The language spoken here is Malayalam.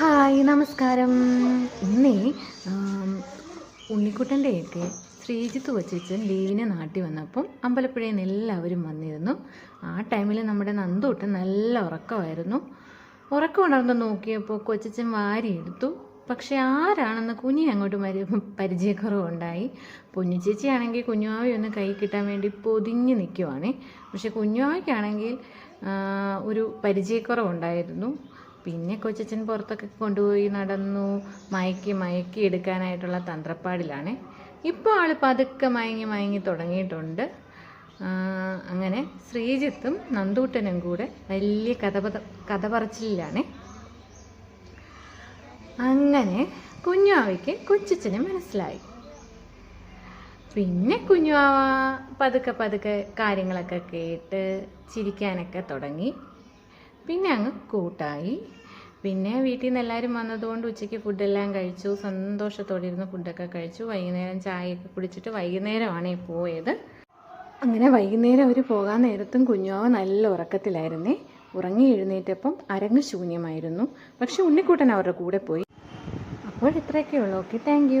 ഹായ് നമസ്കാരം. ഇന്നേ ഉണ്ണിക്കുട്ടന്റെയൊക്കെ ശ്രീജിത്ത് കൊച്ചിച്ചൻ ലീവിനെ നാട്ടിൽ വന്നപ്പം അമ്പലപ്പുഴയിൽ നിന്ന് എല്ലാവരും വന്നിരുന്നു. ആ ടൈമിൽ നമ്മുടെ നന്ദൂട്ട് നല്ല ഉറക്കമായിരുന്നു. ഉറക്കം ഉണർന്ന് നോക്കിയപ്പോൾ കൊച്ചച്ചൻ വാരിയെടുത്തു. പക്ഷെ ആരാണെന്ന് കുഞ്ഞി അങ്ങോട്ട് മരി പരിചയക്കുറവുണ്ടായി. കുഞ്ഞു ചേച്ചിയാണെങ്കിൽ കുഞ്ഞുമാവി ഒന്ന് കൈ കിട്ടാൻ വേണ്ടി പൊതിഞ്ഞ് നിൽക്കുവാണേ. പക്ഷെ കുഞ്ഞുമാവിക്കാണെങ്കിൽ ഒരു പരിചയക്കുറവുണ്ടായിരുന്നു. പിന്നെ കൊച്ചച്ഛൻ പുറത്തൊക്കെ കൊണ്ടുപോയി നടന്നു. മയക്കി മയക്കി എടുക്കാനായിട്ടുള്ള തന്ത്രപ്പാടിലാണ്. ഇപ്പോൾ ആൾ പതുക്കെ മയങ്ങി മയങ്ങി തുടങ്ങിയിട്ടുണ്ട്. അങ്ങനെ ശ്രീജിത്തും നന്ദൂട്ടനും കൂടെ വലിയ കഥ കഥ പറച്ചിലാണ് അങ്ങനെ കുഞ്ഞാവയ്ക്ക് കൊച്ചച്ഛന് മനസ്സിലായി. പിന്നെ കുഞ്ഞാവ പതുക്കെ പതുക്കെ കാര്യങ്ങളൊക്കെ കേട്ട് ചിരിക്കാനൊക്കെ തുടങ്ങി. പിന്നെ അങ്ങ് കൂട്ടായി. പിന്നെ വീട്ടിൽ നിന്ന് എല്ലാവരും വന്നതുകൊണ്ട് ഉച്ചയ്ക്ക് ഫുഡെല്ലാം കഴിച്ചു. സന്തോഷത്തോടെ ഇരുന്ന് ഫുഡൊക്കെ കഴിച്ചു. വൈകുന്നേരം ചായയൊക്കെ കുടിച്ചിട്ട് വൈകുന്നേരമാണ് പോയത്. അങ്ങനെ വൈകുന്നേരം അവർ പോകാൻ നേരത്തും കുഞ്ഞുവാവ നല്ല ഉറക്കത്തിലായിരുന്നേ. ഉറങ്ങി എഴുന്നേറ്റപ്പം അരങ്ങ് ശൂന്യമായിരുന്നു. പക്ഷെ ഉണ്ണിക്കൂട്ടൻ അവരുടെ കൂടെ പോയി. അപ്പോൾ ഇത്രയൊക്കെ ഉള്ളൂ. Okay thank